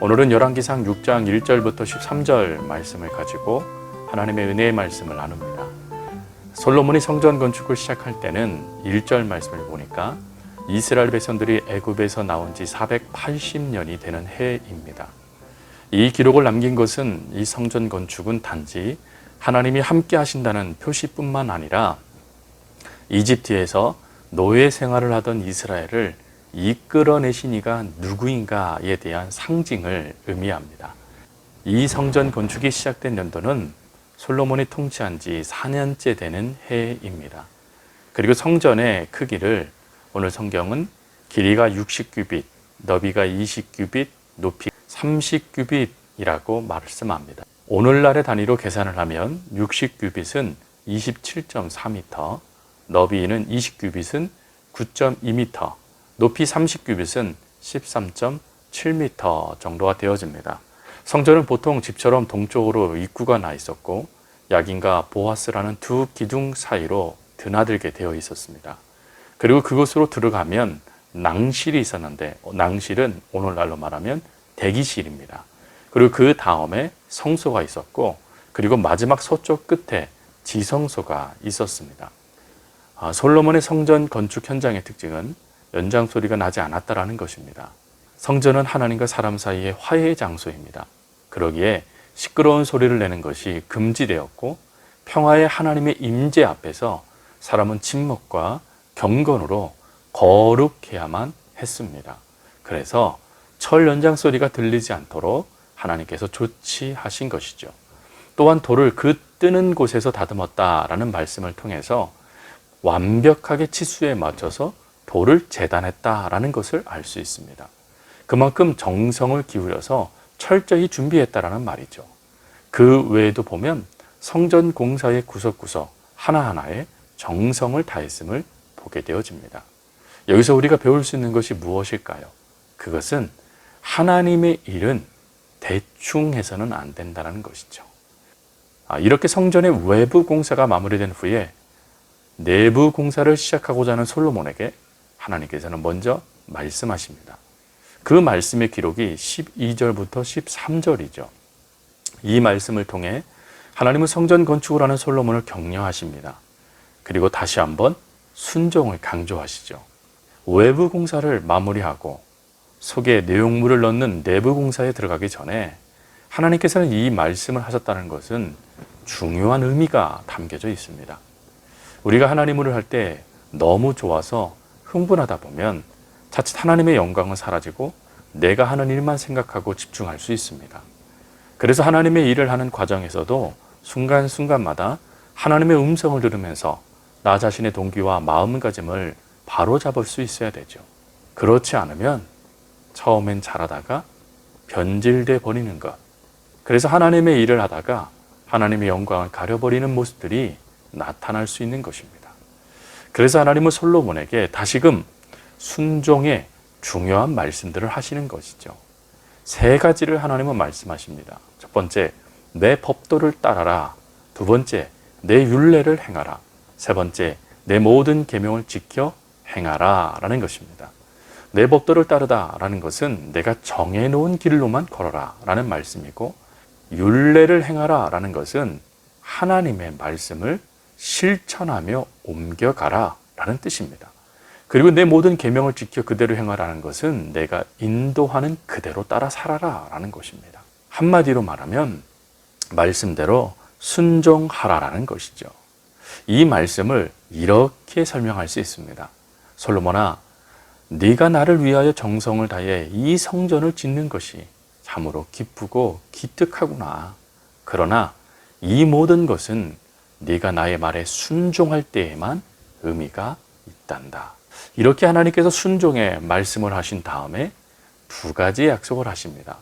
오늘은 열왕기상 6장 1절부터 13절 말씀을 가지고 하나님의 은혜의 말씀을 나눕니다. 솔로몬이 성전 건축을 시작할 때는 1절 말씀을 보니까 이스라엘 백성들이 애굽에서 나온 지 480년이 되는 해입니다. 이 기록을 남긴 것은 이 성전 건축은 단지 하나님이 함께 하신다는 표시뿐만 아니라 이집트에서 노예 생활을 하던 이스라엘을 이끌어내신 이가 누구인가에 대한 상징을 의미합니다. 이 성전 건축이 시작된 연도는 솔로몬이 통치한 지 4년째 되는 해입니다. 그리고 성전의 크기를 오늘 성경은 길이가 60규빗, 너비가 20규빗, 높이 30규빗이라고 말씀합니다. 오늘날의 단위로 계산을 하면 60규빗은 27.4m, 너비는 20규빗은 9.2m, 높이 30규빗은 13.7m 정도가 되어집니다. 성전은 보통 집처럼 동쪽으로 입구가 나 있었고 야긴과 보아스라는 두 기둥 사이로 드나들게 되어 있었습니다. 그리고 그곳으로 들어가면 낭실이 있었는데 낭실은 오늘날로 말하면 대기실입니다. 그리고 그 다음에 성소가 있었고 그리고 마지막 서쪽 끝에 지성소가 있었습니다. 아, 솔로몬의 성전 건축 현장의 특징은 연장 소리가 나지 않았다라는 것입니다. 성전은 하나님과 사람 사이의 화해의 장소입니다. 그러기에 시끄러운 소리를 내는 것이 금지되었고 평화의 하나님의 임재 앞에서 사람은 침묵과 경건으로 거룩해야만 했습니다. 그래서 철 연장 소리가 들리지 않도록 하나님께서 조치하신 것이죠. 또한 돌을 그 뜨는 곳에서 다듬었다라는 말씀을 통해서 완벽하게 치수에 맞춰서 돌을 재단했다라는 것을 알 수 있습니다. 그만큼 정성을 기울여서 철저히 준비했다라는 말이죠. 그 외에도 보면 성전 공사의 구석구석 하나하나에 정성을 다했음을 보게 되어집니다. 여기서 우리가 배울 수 있는 것이 무엇일까요? 그것은 하나님의 일은 대충 해서는 안 된다는 것이죠. 아, 이렇게 성전의 외부 공사가 마무리된 후에 내부 공사를 시작하고자 하는 솔로몬에게 하나님께서는 먼저 말씀하십니다. 그 말씀의 기록이 12절부터 13절이죠. 이 말씀을 통해 하나님은 성전 건축을 하는 솔로몬을 격려하십니다. 그리고 다시 한번 순종을 강조하시죠. 외부 공사를 마무리하고 속에 내용물을 넣는 내부 공사에 들어가기 전에 하나님께서는 이 말씀을 하셨다는 것은 중요한 의미가 담겨져 있습니다. 우리가 하나님을 할 때 너무 좋아서 흥분하다 보면 자칫 하나님의 영광은 사라지고 내가 하는 일만 생각하고 집중할 수 있습니다. 그래서 하나님의 일을 하는 과정에서도 순간순간마다 하나님의 음성을 들으면서 나 자신의 동기와 마음가짐을 바로 잡을 수 있어야 되죠. 그렇지 않으면 처음엔 잘하다가 변질돼 버리는 것. 그래서 하나님의 일을 하다가 하나님의 영광을 가려버리는 모습들이 나타날 수 있는 것입니다. 그래서 하나님은 솔로몬에게 다시금 순종의 중요한 말씀들을 하시는 것이죠. 세 가지를 하나님은 말씀하십니다. 첫 번째, 내 법도를 따라라. 두 번째, 내 윤례를 행하라. 세 번째, 내 모든 계명을 지켜 행하라라는 것입니다. 내 법도를 따르다라는 것은 내가 정해 놓은 길로만 걸어라라는 말씀이고 윤례를 행하라라는 것은 하나님의 말씀을 실천하며 옮겨가라 라는 뜻입니다. 그리고 내 모든 계명을 지켜 그대로 행하라는 것은 내가 인도하는 그대로 따라 살아라 라는 것입니다. 한마디로 말하면 말씀대로 순종하라라는 것이죠. 이 말씀을 이렇게 설명할 수 있습니다. 솔로몬아, 네가 나를 위하여 정성을 다해 이 성전을 짓는 것이 참으로 기쁘고 기특하구나. 그러나 이 모든 것은 네가 나의 말에 순종할 때에만 의미가 있단다. 이렇게 하나님께서 순종의 말씀을 하신 다음에 두 가지 약속을 하십니다.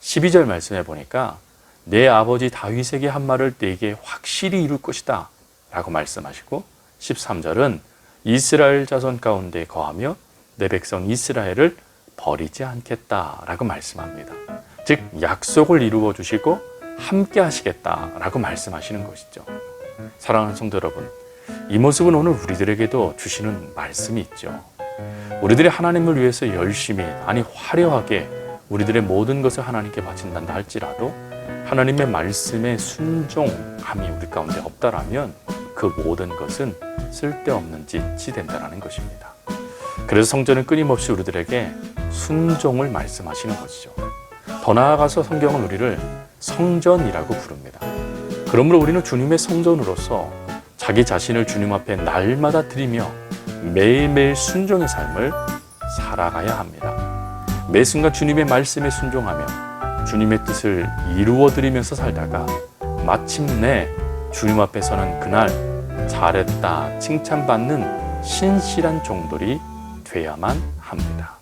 12절 말씀해 보니까 내 아버지 다윗에게 한 말을 네게 확실히 이룰 것이다 라고 말씀하시고 13절은 이스라엘 자손 가운데 거하며 내 백성 이스라엘을 버리지 않겠다 라고 말씀합니다. 즉 약속을 이루어 주시고 함께 하시겠다 라고 말씀하시는 것이죠. 사랑하는 성도 여러분, 이 모습은 오늘 우리들에게도 주시는 말씀이 있죠. 우리들이 하나님을 위해서 열심히 아니 화려하게 우리들의 모든 것을 하나님께 바친단다 할지라도 하나님의 말씀에 순종함이 우리 가운데 없다라면 그 모든 것은 쓸데없는 짓이 된다는 것입니다. 그래서 성전은 끊임없이 우리들에게 순종을 말씀하시는 것이죠. 더 나아가서 성경은 우리를 성전이라고 부릅니다. 그러므로 우리는 주님의 성전으로서 자기 자신을 주님 앞에 날마다 드리며 매일매일 순종의 삶을 살아가야 합니다. 매 순간 주님의 말씀에 순종하며 주님의 뜻을 이루어 드리면서 살다가 마침내 주님 앞에 서는 그날 잘했다 칭찬받는 신실한 종들이 돼야만 합니다.